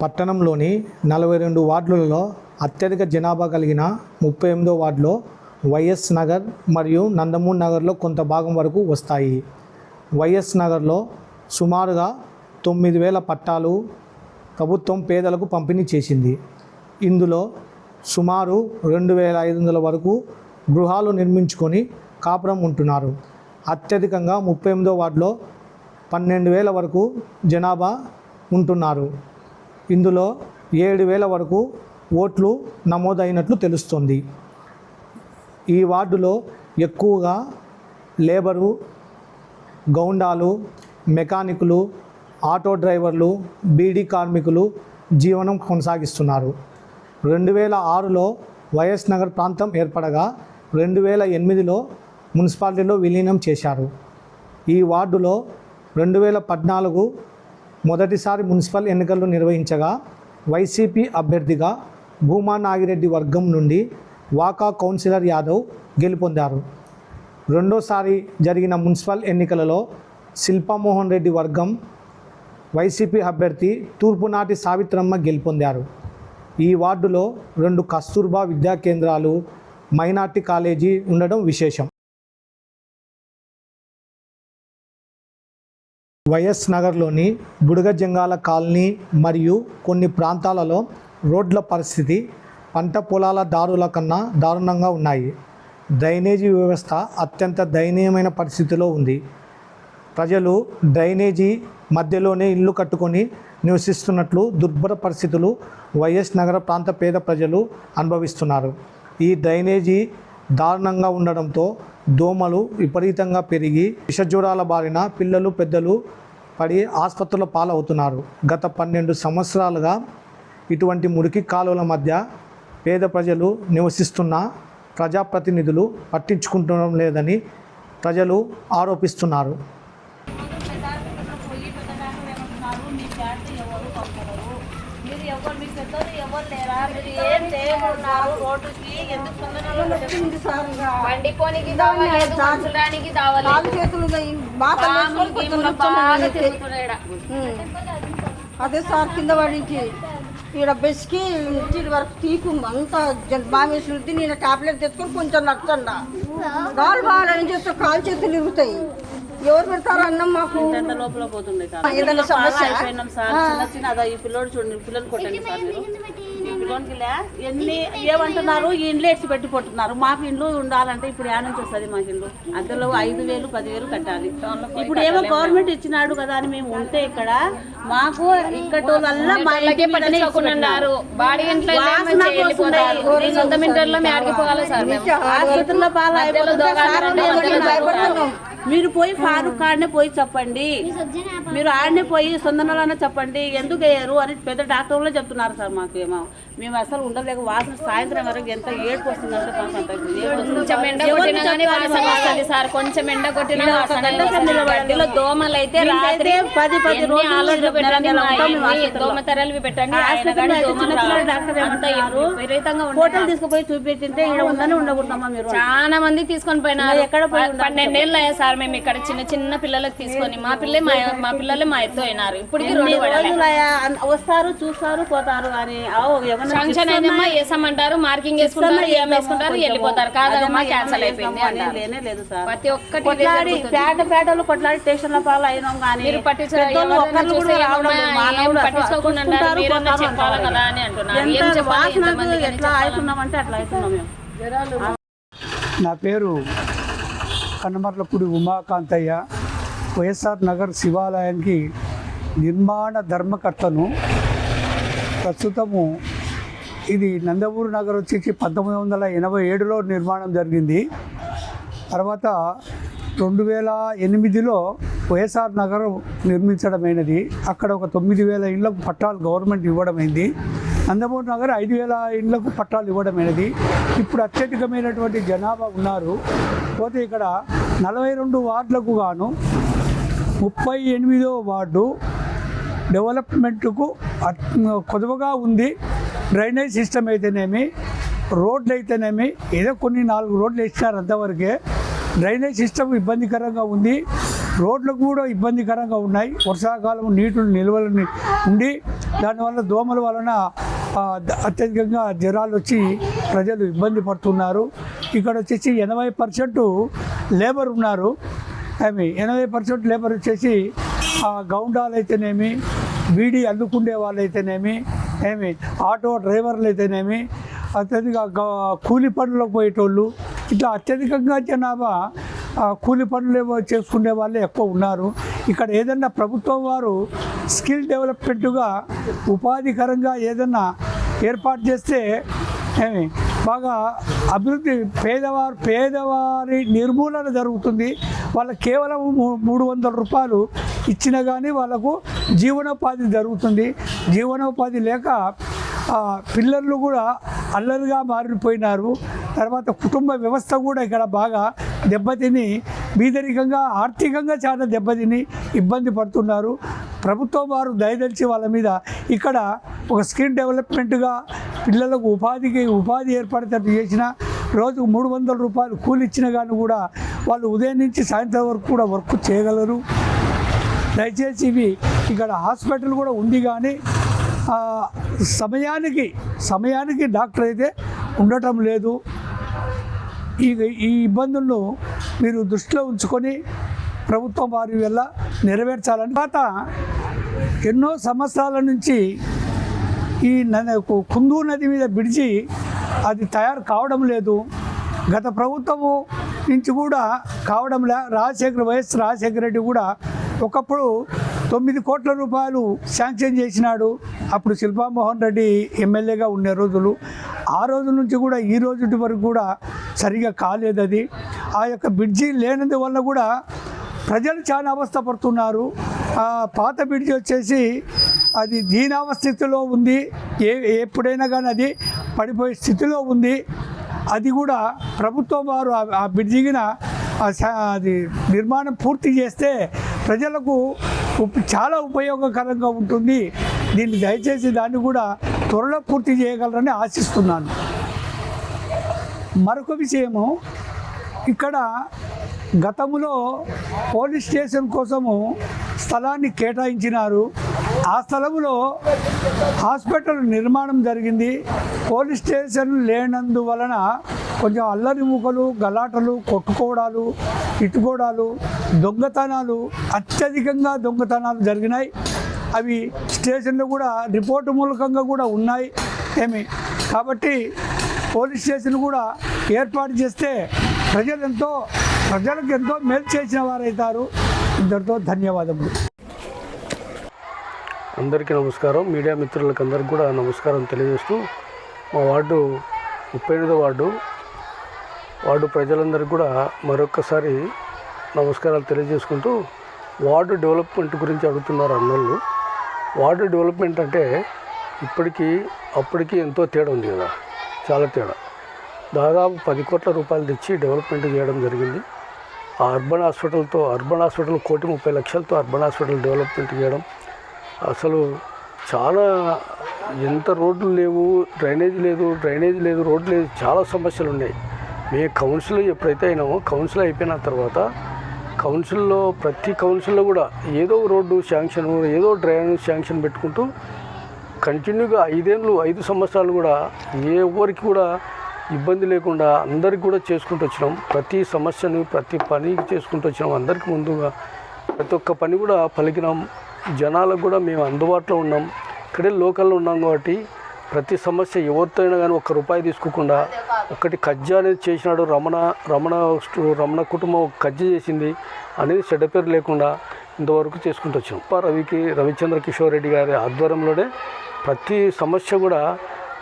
పట్టణంలోని నలభై రెండు వార్డులలో అత్యధిక జనాభా కలిగిన ముప్పై ఎనిమిదో వార్డులో వైఎస్ నగర్ మరియు నందమూరి నగర్లో కొంత భాగం వరకు వస్తాయి. వైఎస్ నగర్లో సుమారుగా తొమ్మిది వేల పట్టాలు ప్రభుత్వం పేదలకు పంపిణీ చేసింది. ఇందులో సుమారు రెండు వేల ఐదు వందల వరకు గృహాలు నిర్మించుకొని కాపురం ఉంటున్నారు. అత్యధికంగా ముప్పై ఎనిమిదో వార్డులో పన్నెండు వేల వరకు జనాభా ఉంటున్నారు. ఇందులో ఏడు వేల వరకు ఓట్లు నమోదైనట్లు తెలుస్తుంది. ఈ వార్డులో ఎక్కువగా లేబరు గౌండాలు మెకానికులు ఆటో డ్రైవర్లు బీడీ కార్మికులు జీవనం కొనసాగిస్తున్నారు. రెండు వేల ఆరులో వైఎస్ నగర్ ప్రాంతం ఏర్పడగా రెండు వేల ఎనిమిదిలో మున్సిపాలిటీలో విలీనం చేశారు. ఈ వార్డులో రెండు వేల పద్నాలుగు మొదటిసారి మున్సిపల్ ఎన్నికలు నిర్వహించగా వైసీపీ అభ్యర్థిగా భూమా నాగిరెడ్డి వర్గం నుండి వాకా కౌన్సిలర్ యాదవ్ గెలుపొందారు. రెండోసారి జరిగిన మున్సిపల్ ఎన్నికలలో శిల్పామోహన్ రెడ్డి వర్గం వైసీపీ అభ్యర్థి తూర్పునాటి సావిత్రమ్మ గెలుపొందారు. ఈ వార్డులో రెండు కస్తూర్బా విద్యా కేంద్రాలు మైనార్టీ కాలేజీ ఉండడం విశేషం. వైఎస్ నగర్లోని బుడగజంగాల కాలనీ మరియు కొన్ని ప్రాంతాలలో రోడ్ల పరిస్థితి పంట పొలాల దారుల కన్నా దారుణంగా ఉన్నాయి. డ్రైనేజీ వ్యవస్థ అత్యంత దయనీయమైన పరిస్థితిలో ఉంది. ప్రజలు డ్రైనేజీ మధ్యలోనే ఇల్లు కట్టుకొని నివసిస్తున్నట్లు దుర్భర పరిస్థితులు వైఎస్ నగర ప్రాంత పేద ప్రజలు అనుభవిస్తున్నారు. ఈ డ్రైనేజీ దారుణంగా ఉండడంతో దోమలు విపరీతంగా పెరిగి విషజ్వరాల బారిన పిల్లలు పెద్దలు పడి ఆసుపత్రుల పాలవుతున్నారు. గత పన్నెండు సంవత్సరాలుగా ఇటువంటి మురికి కాలువల మధ్య పేద ప్రజలు నివసిస్తున్న ప్రజాప్రతినిధులు పట్టించుకుంటడం లేదని ప్రజలు ఆరోపిస్తున్నారు పొయ్యి పెట్టడానికి ఏమంటున్నారు మీ ఫ్యాట్ ఎవరు పంపరు మీరు ఎవరు మీ పెద్దలు ఎవరు లేరా మీరు రోడ్డుకి ఎందుకు. పండిపోనికి దావలేదు దావలేదు. కాలు చేతులు పాములు గీములు బాగా. తిరుగుతున్నాయి. అదే సార్ కింద పడించి. ఈడ బెస్కి ఇంటి వరకు తీకు అంతా బామేసి నేను టాబ్లెట్ తెచ్చుకొని కొంచెం నచ్చండ గాలి బాగా ఏం చేస్తే? కాలు చేతులు ఇరుగుతాయి. ఎవరు పెడతారు అన్నం మాకు? లోపల ఏదైనా సమస్య? అయిపోయినాం సార్. చిన్న చిన్న అదో ఈ పిల్లోడు చూడండి పిల్లలు కొట్టండి సార్ ఎన్ని ఏమంటున్నారు? ఈ ఇండ్లు ఎత్తి పెట్టి పోతున్నారు మాకు ఇండ్లు ఉండాలంటే ఇప్పుడు యాడ్ నుంచి వస్తుంది మాకు ఇండ్లు? అందులో ఐదు వేలు పదివేలు కట్టాలి. ఇప్పుడు ఏమో గవర్నమెంట్ ఇచ్చినాడు కదా అని మేము ఉంటే ఇక్కడ మాకు ఇక్కడ ఆసుపత్రిలో పాలు మీరు పోయి ఫారూక్ ఆడనే పోయి చెప్పండి. మీరు ఆడనే పోయి సొందనలోనే చెప్పండి. ఎందుకు వేయరు అని పెద్ద డాక్టర్లే చెప్తున్నారు సార్ మాకు ఏమో మేము అసలు ఉండలేక వాసన సాయంత్రం వరకు ఎంత ఏడుపు వస్తుందంటే మాకు అంత. కొంచెం ఎండ కొట్టినా సార్. కొంచెం కొట్టినా దోమలు అయితే రాత్రి పది పది రోజులు. దోమ తెరలు పెట్టండి. హోటల్ తీసుకుపోయి చూపించింటే ఇక్కడ ఉందని ఉండకూడదమ్మా మీరు చాలా మంది తీసుకొని పోయినారు. ఎక్కడ పన్నెండేళ్ళు అయ్యా సార్ మేము ఇక్కడ చిన్న చిన్న పిల్లలకు తీసుకొని మా పిల్లలే మా మా పిల్లలే మా ఎత్తు అయినారు. ఇప్పటికి రోడ్డు పడలే వస్తారు చూస్తారు పోతారు అని అయినమ్మా వేసామంటారు మార్కింగ్ వేసుకుంటారు ఏం వేసుకుంటారు వెళ్ళిపోతారు. కాదమ్మా క్యాన్సల్ అయిపోయింది అంటారు సార్. ప్రతి ఒక్కటి కొట్లాడి. పేట పేటలు కొట్లాడి స్టేషన్ల పాలు అయినాం కానీ మీరు పట్టించుకోకుండా చెప్పాలి. కదా అని అంటున్నారు. ఏం ఎంత చెప్పాలి, వాసనకు ఎంతమందికి కన్నమర్లపూడి ఉమాకాంతయ్య వైఎస్ఆర్ నగర్ శివాలయానికి నిర్మాణ ధర్మకర్తను. ప్రస్తుతము ఇది నందమూరు నగర్ వచ్చేసి పంతొమ్మిది వందల ఎనభై ఏడులో నిర్మాణం జరిగింది. తర్వాత రెండు వేల ఎనిమిదిలో వైఎస్ఆర్ నగరం నిర్మించడమైనది. అక్కడ ఒక తొమ్మిది వేల ఇళ్ళకు పట్టాలు గవర్నమెంట్ ఇవ్వడమైంది. నందమూరి నగర్ ఐదు వేల ఇండ్లకు పట్టాలు ఇవ్వడమైనది ఇప్పుడు అత్యధికమైనటువంటి జనాభా ఉన్నారు. పోతే ఇక్కడ నలభై రెండు వార్డులకు గాను ముప్పై ఎనిమిదో వార్డు డెవలప్మెంట్కు కొదువగా ఉంది. డ్రైనేజ్ సిస్టమ్ అయితేనేమి రోడ్లు అయితేనేమి ఏదో కొన్ని నాలుగు రోడ్లు ఇచ్చినారు అంతవరకే. డ్రైనేజ్ సిస్టమ్ ఇబ్బందికరంగా ఉంది. రోడ్లు కూడా ఇబ్బందికరంగా ఉన్నాయి. వర్షాకాలం నీటిని నిల్వలు ఉండి దానివల్ల దోమల వలన అత్యధికంగా జ్వరాలు వచ్చి ప్రజలు ఇబ్బంది పడుతున్నారు. ఇక్కడ వచ్చేసి ఎనభై పర్సెంట్ లేబర్ ఉన్నారు. ఏమి ఎనభై పర్సెంట్ లేబర్ వచ్చేసి గౌండాలు అయితేనేమి బీడీ అల్లుకుండే వాళ్ళు అయితేనేమి ఏమి ఆటో డ్రైవర్లు అయితేనేమి అత్యధిక గ- కూలి పనులకు పోయేటోళ్ళు ఇట్లా అత్యధికంగా జనాభా కూలి పనులు ఏవో చేసుకునే వాళ్ళే ఎక్కువ ఉన్నారు. ఇక్కడ ఏదన్నా ప్రభుత్వం వారు స్కిల్ డెవలప్మెంట్గా ఉపాధికరంగా ఏదన్నా ఏర్పాటు చేస్తే ఏమి బాగా అభివృద్ధి పేదవారు పేదవారి నిర్మూలన జరుగుతుంది. వాళ్ళకి కేవలం మూ- మూడు వందల రూపాయలు ఇచ్చినా కానీ వాళ్ళకు జీవనోపాధి జరుగుతుంది. జీవనోపాధి లేక పిల్లర్లు కూడా అల్లరిగా మారిపోయినారు. తర్వాత కుటుంబ వ్యవస్థ కూడా ఇక్కడ బాగా దెబ్బతిని బీదరికంగా ఆర్థికంగా చాలా దెబ్బతిని ఇబ్బంది పడుతున్నారు. ప్రభుత్వం వారు దయదలిచి వాళ్ళ మీద ఇక్కడ ఒక స్కిల్ డెవలప్మెంట్గా పిల్లలకు ఉపాధికి ఉపాధి ఏర్పడేటట్టు చేసిన రోజుకు మూడు వందల రూపాయలు కూలి ఇచ్చినా కానీ కూడా వాళ్ళు ఉదయం నుంచి సాయంత్రం వరకు కూడా వర్క్ చేయగలరు. దయచేసి ఇవి ఇక్కడ హాస్పిటల్ కూడా ఉంది కానీ సమయానికి సమయానికి డాక్టర్ అయితే ఉండటం లేదు. ఈ ఈ ఇబ్బందులను మీరు దృష్టిలో ఉంచుకొని ప్రభుత్వం వారి వల్ల నెరవేర్చాలని. తర్వాత ఎన్నో సంవత్సరాల నుంచి ఈ కుందూ నది మీద బ్రిడ్జి అది తయారు కావడం లేదు. గత ప్రభుత్వము నుంచి కూడా కావడం లే రాజశేఖర వైఎస్ రాజశేఖర రెడ్డి కూడా ఒకప్పుడు తొమ్మిది కోట్ల రూపాయలు శాంక్షన్ చేసినాడు. అప్పుడు శిల్పామోహన్ రెడ్డి ఎమ్మెల్యేగా ఉండే రోజులు. ఆ రోజు నుంచి కూడా ఈ రోజు వరకు కూడా సరిగా కాలేదు అది. ఆ యొక్క బ్రిడ్జి లేనందు వల్ల కూడా ప్రజలు చాలా అవస్థపడుతున్నారు. పడుతున్నారు పాత బ్రిడ్జి వచ్చేసి అది దీనావస్థితిలో ఉంది. ఏ ఎప్పుడైనా కానీ అది పడిపోయే స్థితిలో ఉంది. అది కూడా ప్రభుత్వం వారు ఆ- బ్రిడ్జిగిన అది నిర్మాణం పూర్తి చేస్తే ప్రజలకు చాలా ఉపయోగకరంగా ఉంటుంది. దీన్ని దయచేసి దాన్ని కూడా త్వరలో పూర్తి చేయగలరని ఆశిస్తున్నాను. మరొక విషయము ఇక్కడ గతంలో పోలీస్ స్టేషన్ కోసము స్థలాన్ని కేటాయించినారు. ఆ స్థలంలో హాస్పిటల్ నిర్మాణం జరిగింది. పోలీస్ స్టేషన్ లేనందువలన కొంచెం అల్లరి మూకలు గలాటలు కొట్టుకోవడాలు ఇట్టుకోవడాలు దొంగతనాలు అత్యధికంగా దొంగతనాలు జరిగినాయి. అవి స్టేషన్లో కూడా రిపోర్టు మూలకంగా కూడా ఉన్నాయి. ఏమి? కాబట్టి పోలీస్ స్టేషన్ కూడా ఏర్పాటు చేస్తే ప్రజలు ఎంతో ప్రజలకు ఎంతో మేలు చేసిన వారవుతారు ఇద్దరితో ధన్యవాదములు. అందరికీ నమస్కారం. మీడియా మిత్రులకు అందరికీ కూడా నమస్కారం తెలియజేస్తూ మా వార్డు ముప్పై ఎనిమిదో వార్డు వార్డు ప్రజలందరికీ కూడా మరొక్కసారి నమస్కారాలు తెలియజేసుకుంటూ వార్డు డెవలప్మెంట్ గురించి అడుగుతున్నారు అన్నోళ్ళు. వార్డు డెవలప్మెంట్ అంటే ఇప్పటికీ అప్పటికి ఎంతో తేడా ఉంది కదా. చాలా తేడా. దాదాపు పది కోట్ల రూపాయలు తెచ్చి డెవలప్మెంట్ చేయడం జరిగింది. ఆ అర్బన్ హాస్పిటల్తో అర్బన్ హాస్పిటల్ కోటి ముప్పై లక్షలతో అర్బన్ హాస్పిటల్ డెవలప్మెంట్ చేయడం అసలు చాలా ఎంత రోడ్లు లేవు డ్రైనేజ్ లేదు డ్రైనేజ్ లేదు రోడ్లు లేదు చాలా సమస్యలు ఉన్నాయి. మేము కౌన్సిల్ ఎప్పుడైతే అయినామో కౌన్సిల్ అయిపోయిన తర్వాత కౌన్సిల్లో ప్రతి కౌన్సిల్లో కూడా ఏదో రోడ్డు శాంక్షన్ ఏదో డ్రైనేజ్ శాంక్షన్ పెట్టుకుంటూ కంటిన్యూగా ఐదేళ్ళు ఐదు సంవత్సరాలు కూడా ఏ ఊరికి కూడా ఇబ్బంది లేకుండా అందరికి కూడా చేసుకుంటూ వచ్చినాం. ప్రతి సమస్యను ప్రతి పని చేసుకుంటూ వచ్చినాం. అందరికి ముందుగా ప్రతి ఒక్క పని కూడా పలికినాం. జనాలకు కూడా మేము అందుబాటులో ఉన్నాం. ఇక్కడే లోకల్లో ఉన్నాం కాబట్టి ప్రతి సమస్య ఎవరితో అయినా కానీ ఒక్క రూపాయి తీసుకోకుండా ఒకటి కజ్జా అనేది చేసినాడు రమణ రమణ రమణ కుటుంబం ఒక చేసింది అనేది చెడ్డ పేరు లేకుండా ఇంతవరకు చేసుకుంటూ వచ్చాం ప రవికి రవిచంద్ర కిషోర్ రెడ్డి గారి ఆధ్వర్యంలోనే ప్రతి సమస్య కూడా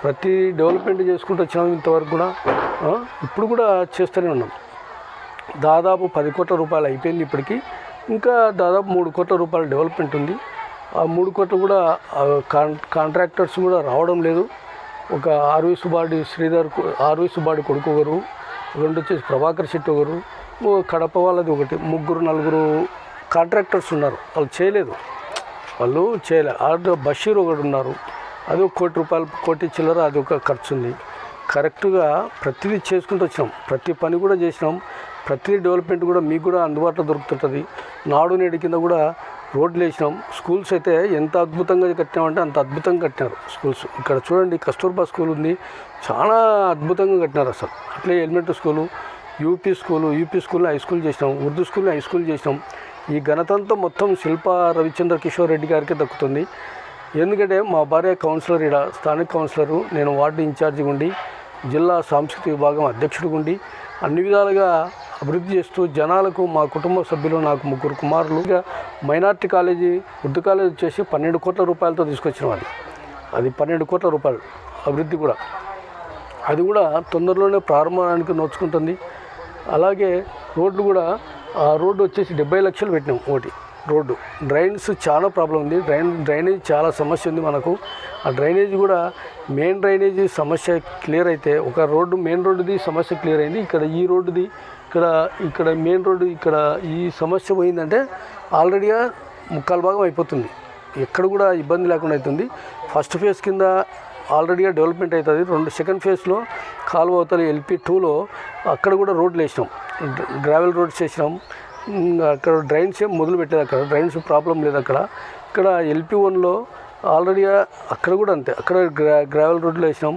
ప్రతి డెవలప్మెంట్ చేసుకుంటూ వచ్చినాం ఇంతవరకు కూడా ఇప్పుడు కూడా చేస్తూనే ఉన్నాం. దాదాపు పది కోట్ల రూపాయలు అయిపోయింది ఇప్పటికీ. ఇంకా దాదాపు మూడు కోట్ల రూపాయల డెవలప్మెంట్ ఉంది. ఆ మూడు కోట్లు కూడా కాన్ కాంట్రాక్టర్స్ కూడా రావడం లేదు. ఒక R V Subadi Sridhar R V Subadi కొడుకు ఒకరు రెండు వచ్చేసి ప్రభాకర్ శెట్టి ఒకరు కడప వాళ్ళది ఒకటి ముగ్గురు నలుగురు కాంట్రాక్టర్స్ ఉన్నారు. వాళ్ళు చేయలేదు. వాళ్ళు చేయలేదు ఆర్డర్ బషీర్ ఒకడు ఉన్నారు. అది ఒక కోటి రూపాయలు కోటి చిల్లర అది ఒక ఖర్చు ఉంది కరెక్ట్గా ప్రతిదీ చేసుకుంటూ వచ్చినాం. ప్రతి పని కూడా చేసినాం. ప్రతి డెవలప్మెంట్ కూడా మీకు కూడా అందుబాటులో దొరుకుతుంటుంది. నాడు నేడు కింద కూడా రోడ్లు వేసినాం. స్కూల్స్ అయితే ఎంత అద్భుతంగా కట్టినామంటే అంత అద్భుతంగా కట్టినారు స్కూల్స్. ఇక్కడ చూడండి కస్తూర్బా స్కూల్ ఉంది. చాలా అద్భుతంగా కట్టినారు అసలు. అట్లే elementary school UP school UP స్కూల్లో హై స్కూల్ చేసినాం. ఉర్దూ స్కూల్ హై స్కూల్ చేసినాం. ఈ ఘనతంతా మొత్తం శిల్ప రవిచంద్ర కిషోర్ రెడ్డి గారికి దక్కుతుంది. ఎందుకంటే మా భార్య కౌన్సిలర్ ఇక్కడ స్థానిక కౌన్సిలరు నేను వార్డు ఇన్ఛార్జిగా ఉండి జిల్లా సాంస్కృతిక విభాగం అధ్యక్షుడు ఉండి అన్ని విధాలుగా అభివృద్ధి చేస్తూ జనాలకు మా కుటుంబ సభ్యులు నాకు ముగ్గురు కుమారులు ఇక మైనార్టీ కాలేజీ ఉర్దూ కాలేజ్ వచ్చేసి పన్నెండు కోట్ల రూపాయలతో తీసుకొచ్చిన అది. అది పన్నెండు కోట్ల రూపాయలు అభివృద్ధి కూడా. అది కూడా తొందరలోనే ప్రారంభానికి నోచుకుంటుంది. అలాగే రోడ్లు కూడా ఆ రోడ్డు వచ్చేసి డెబ్బై లక్షలు పెట్టినాం ఒకటి రోడ్డు. డ్రైన్స్ చాలా ప్రాబ్లం ఉంది. డ్రైన్ డ్రైనేజ్ చాలా సమస్య ఉంది మనకు. ఆ డ్రైనేజ్ కూడా మెయిన్ డ్రైనేజీ సమస్య క్లియర్ అయితే ఒక రోడ్డు మెయిన్ రోడ్డుది సమస్య క్లియర్ అయింది. ఇక్కడ ఈ రోడ్డుది ఇక్కడ ఇక్కడ మెయిన్ రోడ్డు ఇక్కడ ఈ సమస్య పోయిందంటే ఆల్రెడీగా ముక్కాలు భాగం అయిపోతుంది. ఎక్కడ కూడా ఇబ్బంది లేకుండా అవుతుంది ఫస్ట్ ఫేజ్ కింద ఆల్రెడీగా డెవలప్మెంట్ అవుతుంది రెండు సెకండ్ ఫేజ్లో కాలువ అవతల ఎల్పి టూలో అక్కడ కూడా రోడ్లు వేసినాం. గ్రావెల్ రోడ్స్ వేసినాం. అక్కడ డ్రైన్స్ ఏం మొదలుపెట్టలేదు అక్కడ. డ్రైన్స్ ప్రాబ్లం లేదు అక్కడ. ఇక్కడ ఎల్పి వన్లో ఆల్రెడీ అక్కడ కూడా అంతే. అక్కడ గ్రా గ్రావెల్ రోడ్లు వేసినాం.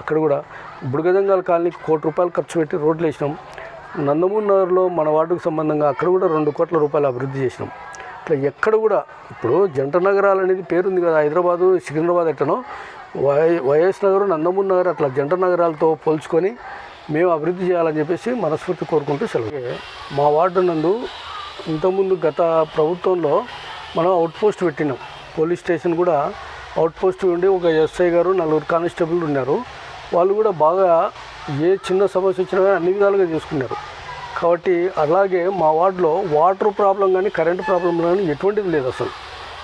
అక్కడ కూడా. బుడగజంగాల కాలనీకి కోటి రూపాయలు ఖర్చు పెట్టి రోడ్లు వేసినాం. నందమూరి నగర్లో మన వార్డుకు సంబంధంగా అక్కడ కూడా రెండు కోట్ల రూపాయలు అభివృద్ధి చేసినాం. ఇట్లా ఎక్కడ కూడా ఇప్పుడు జంట నగరాలు అనేది పేరుంది కదా. హైదరాబాదు సికింద్రాబాద్ ఎట్టనో. వై వైఎస్ నగరు నందమూరి నగర్ అట్లా జంట నగరాలతో పోల్చుకొని మేము అభివృద్ధి చేయాలని చెప్పేసి మనస్ఫూర్తి కోరుకుంటూ సెలవు. మా వార్డు నందు ఇంతకుముందు గత ప్రభుత్వంలో మనం అవుట్ పోస్ట్ పెట్టినాం. పోలీస్ స్టేషన్ కూడా అవుట్ పోస్ట్ ఉండి ఒక ఎస్ఐ గారు నలుగురు కానిస్టేబుల్ ఉన్నారు. వాళ్ళు కూడా బాగా ఏ చిన్న సమస్య వచ్చినా అన్ని విధాలుగా చూసుకున్నారు. కాబట్టి అలాగే మా వార్డులో వాటర్ ప్రాబ్లం కానీ కరెంటు ప్రాబ్లం కానీ ఎటువంటిది లేదు అసలు.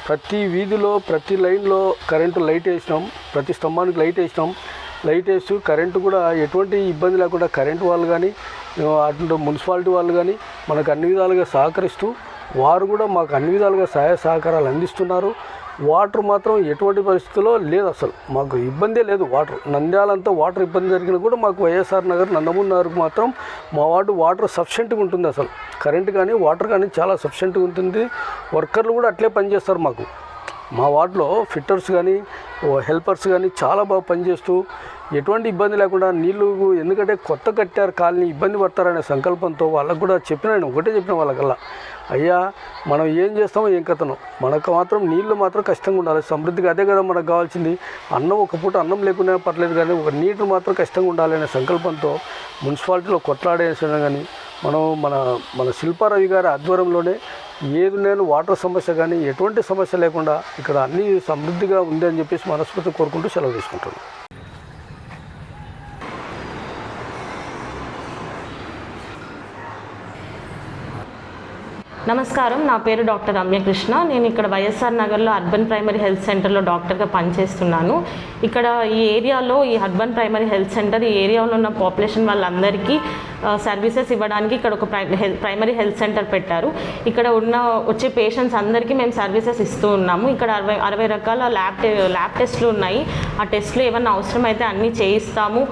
ప్రతి వీధిలో ప్రతి లైన్లో కరెంటు లైట్ వేసినాం ప్రతి స్తంభానికి లైట్ వేసినాం. లైట్ వేసు కరెంటు కూడా ఎటువంటి ఇబ్బంది లేకుండా కరెంటు వాళ్ళు కానీ అటు మున్సిపాలిటీ వాళ్ళు కానీ మనకు అన్ని విధాలుగా సహకరిస్తూ వారు కూడా మాకు అన్ని విధాలుగా సహాయ సహకారాలు అందిస్తున్నారు. వాటర్ మాత్రం ఎటువంటి పరిస్థితుల్లో లేదు అసలు. మాకు ఇబ్బందే లేదు వాటర్. నంద్యాలంతా వాటర్ ఇబ్బంది జరిగినా కూడా మాకు వైఎస్ఆర్ నగర్ నందమూరి నగర్కు మాత్రం మా వార్డు వాటర్ సఫిషియెంట్గా ఉంటుంది అసలు. కరెంట్ కానీ వాటర్ కానీ చాలా సఫిషియెంట్గా ఉంటుంది. వర్కర్లు కూడా అట్లే పనిచేస్తారు మాకు. మా వార్డులో ఫిట్టర్స్ కానీ హెల్పర్స్ కానీ చాలా బాగా పనిచేస్తూ ఎటువంటి ఇబ్బంది లేకుండా నీళ్ళు ఎందుకంటే కొత్త కట్టారు కాలనీ ఇబ్బంది పడతారనే సంకల్పంతో వాళ్ళకు కూడా చెప్పిన నేను ఒకటే చెప్పిన వాళ్ళకల్లా. అయ్యా మనం ఏం చేస్తామో ఏం కథను. మనకు మాత్రం నీళ్ళు మాత్రం కష్టంగా ఉండాలి. సమృద్ధిగా అదే కదా మనకు కావాల్సింది. అన్నం ఒక పూట అన్నం లేకున్నా పర్లేదు కానీ ఒక నీటిని మాత్రం కష్టంగా ఉండాలి అనే సంకల్పంతో మున్సిపాలిటీలో కొట్లాడేసిన కానీ మనం మన మన శిల్పారవి గారి ఆధ్వర్యంలోనే ఏది వాటర్ సమస్య కానీ ఎటువంటి సమస్య లేకుండా ఇక్కడ అన్నీ సమృద్ధిగా ఉంది అని చెప్పేసి మనస్ఫూర్తి కోరుకుంటూ సెలవు తీసుకుంటున్నాను నమస్కారం. నా పేరు డాక్టర్ రమ్యకృష్ణ. నేను ఇక్కడ వైఎస్ఆర్ నగర్లో అర్బన్ ప్రైమరీ హెల్త్ సెంటర్లో డాక్టర్గా పనిచేస్తున్నాను. ఇక్కడ ఈ ఏరియాలో ఈ అర్బన్ ప్రైమరీ హెల్త్ సెంటర్ ఈ ఏరియాలో ఉన్న పాపులేషన్ వాళ్ళందరికీ సర్వీసెస్ ఇవ్వడానికి ఇక్కడ ఒక ప్రై ప్రైమరీ హెల్త్ సెంటర్ పెట్టారు. ఇక్కడ ఉన్న వచ్చే పేషెంట్స్ అందరికీ మేము సర్వీసెస్ ఇస్తూ ఉన్నాము. ఇక్కడ అరవై అరవై రకాల ల్యాబ్ టె ల్యాబ్ టెస్ట్లు ఉన్నాయి. ఆ టెస్ట్లు ఏమన్నా అవసరమైతే అన్నీ చేయిస్తాము.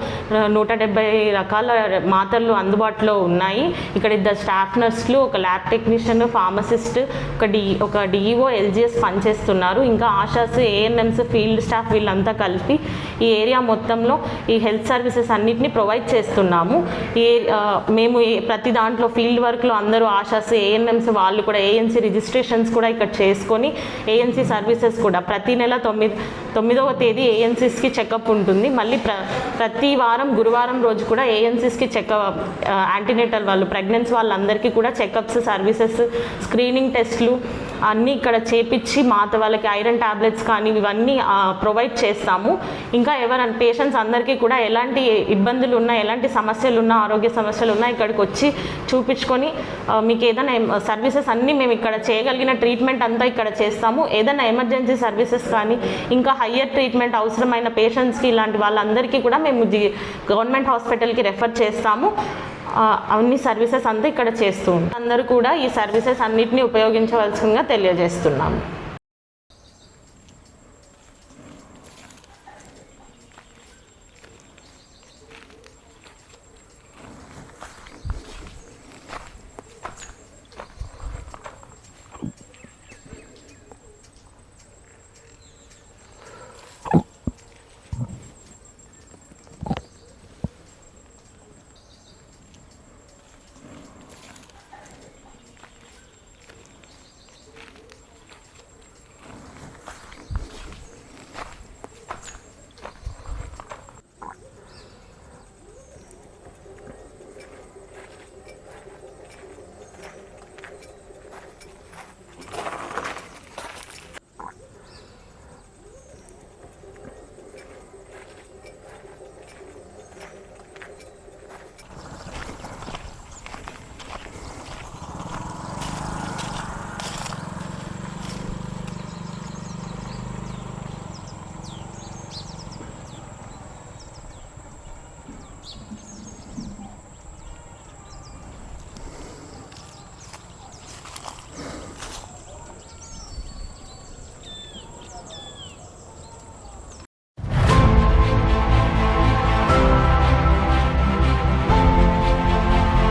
నూట డెబ్బై రకాల మాత్రలు అందుబాటులో ఉన్నాయి. ఇక్కడ ఇద్దరు స్టాఫ్ నర్సులు ఒక ల్యాబ్ టెక్నీషియన్ ఫార్మసిస్ట్ ఒక డి ఒక డిఈఓ ఎల్జిఎస్ పనిచేస్తున్నారు. ఇంకా ఆశాస్ ఏఎన్ఎంస్ ఫీల్డ్ స్టాఫ్ వీళ్ళంతా కలిపి ఈ ఏరియా మొత్తంలో ఈ హెల్త్ సర్వీసెస్ అన్నిటిని ప్రొవైడ్ చేస్తున్నాము. ఈ మేము ప్రతి దాంట్లో ఫీల్డ్ వర్క్లో అందరూ ఆశాస్ ఏఎన్ఎంస్ వాళ్ళు కూడా ఏఎన్సీ రిజిస్ట్రేషన్స్ కూడా ఇక్కడ చేసుకొని ఏఎన్సీ సర్వీసెస్ కూడా. ప్రతి నెల తొమ్మిది తొమ్మిదవ తేదీ ఏఎన్సీస్కి చెకప్ ఉంటుంది. మళ్ళీ ప్ర ప్రతి వారం గురువారం రోజు కూడా ఏఎన్సీస్కి చెకప్ యాంటీనేటల్ వాళ్ళు ప్రెగ్నెన్సీ వాళ్ళందరికీ కూడా చెకప్స్ సర్వీసెస్ స్క్రీనింగ్ టెస్ట్లు అన్నీ ఇక్కడ చేపించి మాత వాళ్ళకి ఐరన్ టాబ్లెట్స్ కానీ ఇవన్నీ ప్రొవైడ్ చేస్తాము. ఇంకా ఎవరైనా పేషెంట్స్ అందరికీ కూడా ఎలాంటి ఇబ్బందులు ఉన్నా ఎలాంటి సమస్యలు ఉన్నా ఆరోగ్య సమస్యలు ఉన్నా ఇక్కడికి వచ్చి చూపించుకొని మీకు ఏదైనా సర్వీసెస్ అన్నీ మేము ఇక్కడ చేయగలిగిన ట్రీట్మెంట్ అంతా ఇక్కడ చేస్తాము. ఏదైనా ఎమర్జెన్సీ సర్వీసెస్ కానీ ఇంకా హయ్యర్ ట్రీట్మెంట్ అవసరమైన పేషెంట్స్కి ఇలాంటి వాళ్ళందరికీ కూడా మేము గవర్నమెంట్ హాస్పిటల్కి రెఫర్ చేస్తాము. అన్ని సర్వీసెస్ అంతా ఇక్కడ చేస్తూ ఉంటాం. అందరూ కూడా ఈ సర్వీసెస్ అన్నిటిని ఉపయోగించవలసిందిగా తెలియజేస్తున్నాము.